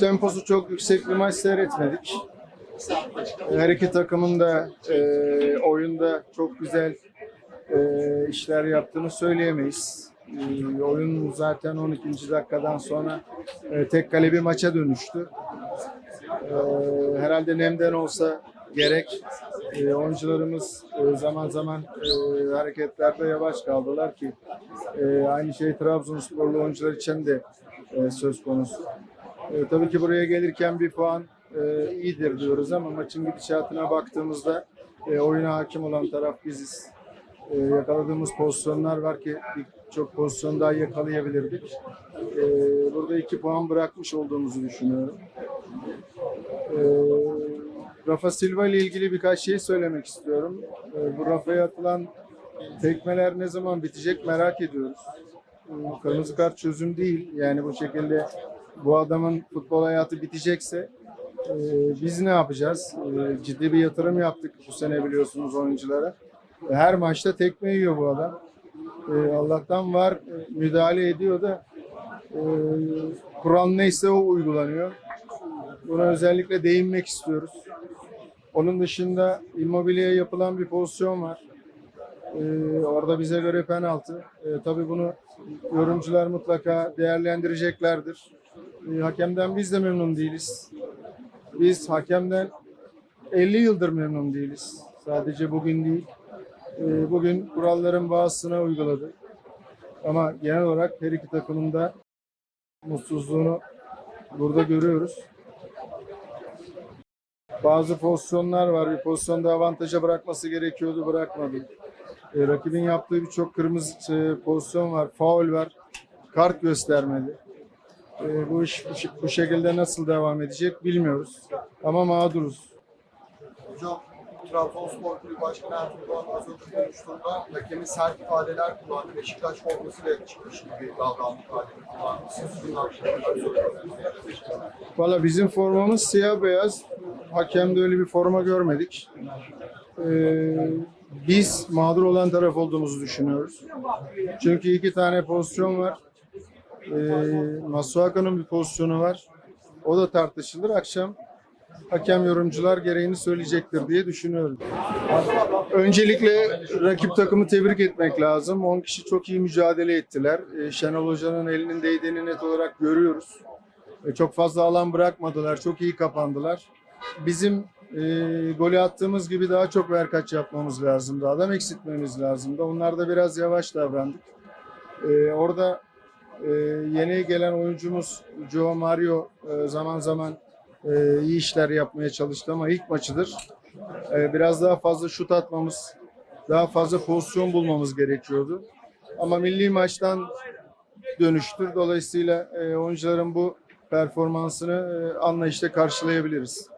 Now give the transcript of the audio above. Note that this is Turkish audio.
Temposu çok yüksek bir maç seyretmedik. Her iki takımın da e, oyunda çok güzel e, işler yaptığını söyleyemeyiz. E, oyun zaten 12. dakikadan sonra e, tek kale bir maça dönüştü. E, herhalde Nem'den olsa gerek e, oyuncularımız e, zaman zaman e, hareketlerde yavaş kaldılar ki e, aynı şey Trabzonsporlu oyuncular için de e, söz konusu. E, tabii ki buraya gelirken bir puan e, iyidir diyoruz ama maçın gidişatına baktığımızda e, oyuna hakim olan taraf biziz. E, yakaladığımız pozisyonlar var ki çok pozisyon daha yakalayabilirdik. E, burada iki puan bırakmış olduğumuzu düşünüyorum. E, Rafa Silva ile ilgili birkaç şey söylemek istiyorum. E, bu Rafa'ya atılan tekmeler ne zaman bitecek merak ediyoruz. E, Kırmızı kart çözüm değil. Yani bu şekilde bu adamın futbol hayatı bitecekse e, biz ne yapacağız? E, ciddi bir yatırım yaptık bu sene biliyorsunuz oyunculara. E, Her maçta tekme yiyor bu adam. E, Allah'tan var e, müdahale ediyor da e, kural neyse o uygulanıyor. Buna özellikle değinmek istiyoruz. Onun dışında Immobile'ye yapılan bir pozisyon var. Ee, orada bize göre penaltı. Ee, tabii bunu yorumcular mutlaka değerlendireceklerdir. Ee, hakemden biz de memnun değiliz. Biz hakemden 50 yıldır memnun değiliz. Sadece bugün değil. Ee, bugün kuralların bazısına uyguladı. Ama genel olarak her iki takımın da mutsuzluğunu burada görüyoruz. Bazı pozisyonlar var. Bir pozisyonda avantaja bırakması gerekiyordu, bırakmadı. E, rakibin yaptığı birçok kırmızı e, pozisyon var, faul var, kart göstermedi. E, bu iş bu, şekilde nasıl devam edecek bilmiyoruz. Ama mağduruz. Hocam Trabzonspor Kulübü Başkanı Ertuğrul Doğan az önce konuştuğunda hakemin sert ifadeler kullandı. Beşiktaş formasıyla çıkmış gibi davrandı kullandı. Siz söylüyorsunuz? Valla bizim formamız siyah beyaz. Hakemde öyle bir forma görmedik. Ee, biz mağdur olan taraf olduğumuzu düşünüyoruz. Çünkü iki tane pozisyon var. Ee, Masuaka'nın bir pozisyonu var. O da tartışılır. Akşam hakem yorumcular gereğini söyleyecektir diye düşünüyorum. Öncelikle rakip takımı tebrik etmek lazım. 10 kişi çok iyi mücadele ettiler. Ee, Şenol Hoca'nın elinin değdiğini net olarak görüyoruz. E, Çok fazla alan bırakmadılar. Çok iyi kapandılar. Bizim e, golü attığımız gibi daha çok verkaç yapmamız lazımdı. Adam eksiltmemiz lazımdı. Onlar da biraz yavaş davrandık. E, orada e, yeni gelen oyuncumuz Joe Mario e, zaman zaman e, iyi işler yapmaya çalıştı ama ilk maçıdır. E, biraz daha fazla şut atmamız, daha fazla pozisyon bulmamız gerekiyordu. Ama milli maçtan dönüştür. Dolayısıyla oyuncuların bu performansını anlayışla karşılayabiliriz.